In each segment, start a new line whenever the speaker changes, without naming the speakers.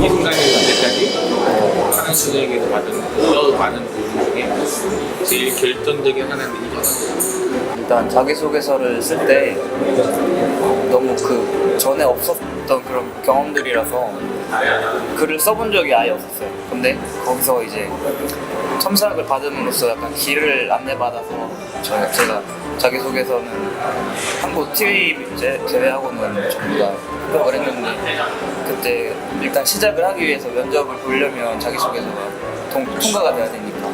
이 순간에 현재까지 하는 수정에게서 받은 더 많은 도움 중에 제일 결정적인 하나는 이거다.
일단 자기소개서를 쓸 때 너무 그 전에 없었던 그런 경험들이라서 글을 써본 적이 아예 없었어요. 근데 거기서 이제 첨삭을 받음으로써 약간 길을 안내받아서 저희가 제가 자기소개서는 한국 TV 제, 제외하고는 전부 다 합격을 했는데 그때 일단 시작을 하기 위해서 면접을 보려면 자기소개서가 통, 통과가 돼야 되니까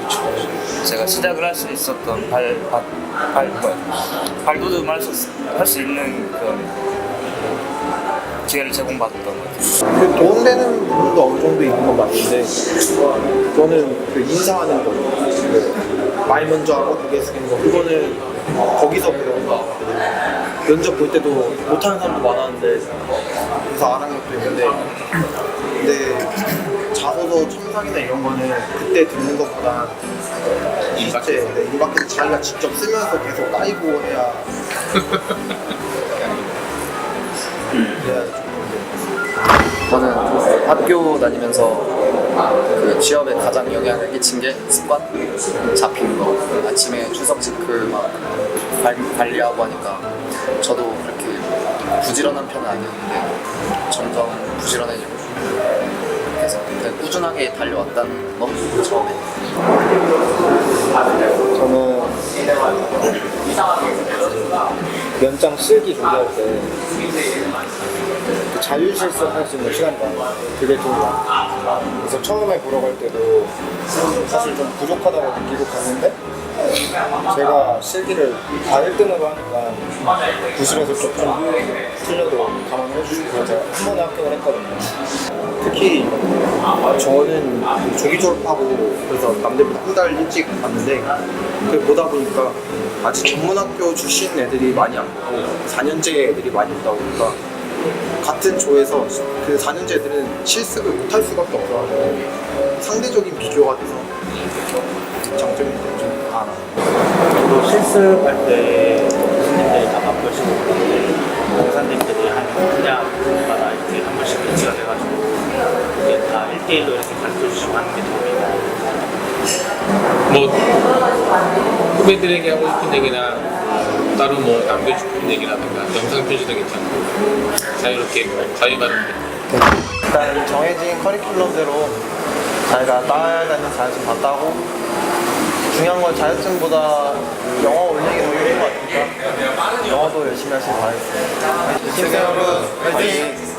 제가 시작을 할 수 있었던 발, 발, 발, 뭐야, 발돋움 할수 할 수 있는 그런 기회를 제공받았던 것 같아요.
그 도움되는 부분도 어느 정도 있는 건 맞는데 저는 그 인사하는 거, 그 말 먼저 하고 고개 숙이는 거 그거는 거기서 배운 거. 면접 볼 때도 못하는 사람도 많았는데 그래서 알아낸 것도 있는데 근데 자소서 첨삭이나 이런 거는 그때 듣는 것보다 실제 네, 임박해서 자기가 직접 쓰면서 계속 따이고 해야 그래야 좀
저는 학교 다니면서 그 취업에 가장 영향을 끼친 게 습관 잡히는 거. 아침에 출석 체크 막 관- 관리하고 하니까 저도 그렇게 부지런한 편은 아니었는데 점점 부지런해지고 그래서 꾸준하게 달려왔다는 거 처음에
저는 연장 실기 준비할 때그 자율실습 할 수 있는 시간이. 그게 좀. 그래서 처음에 보러 갈 때도 사실 좀 부족하다고 느끼고 갔는데 제가 실기를 다 1등으로 하니까 부실해서 조금 틀려도 감안을 해주시고 그래서 제가 한 번에 합격을 했거든요. 특히 저는 조기 졸업하고 그래서 남들보다 한 달 일찍 갔는데 그 보다 보니까 아직 전문학교 출신 애들이 많이 안 오고 4년제 애들이 많이 있다 보니까 같은 조에서 그 4년제 애들은 실습을 못할 수밖에 없어서 상대적인 비교가 돼서 좀 알아.
저도 실습할 때 교수님들이 다 바쁘시고 그런데 강사님들이 한 분야마다 이렇게 한 번씩 배치가 돼가지고 이게 다 1대1로 이렇게 가르쳐 주시고 하는 게 도움이 많이
뭐 후배들에게 하고 싶은 얘기나 따로 뭐 남겨주고 싶은 얘기라든가 영상 편지도 괜찮고 자유롭게 자유발언
일단 정해진 커리큘럼대로 자기가 따야 되는 자격증 다 따고 중요한 건 자격증보다 영어 올리기 더 좋은 것 같으니까 영어도 열심히 하시길 바라겠습니다. 팀 여러분 화이팅!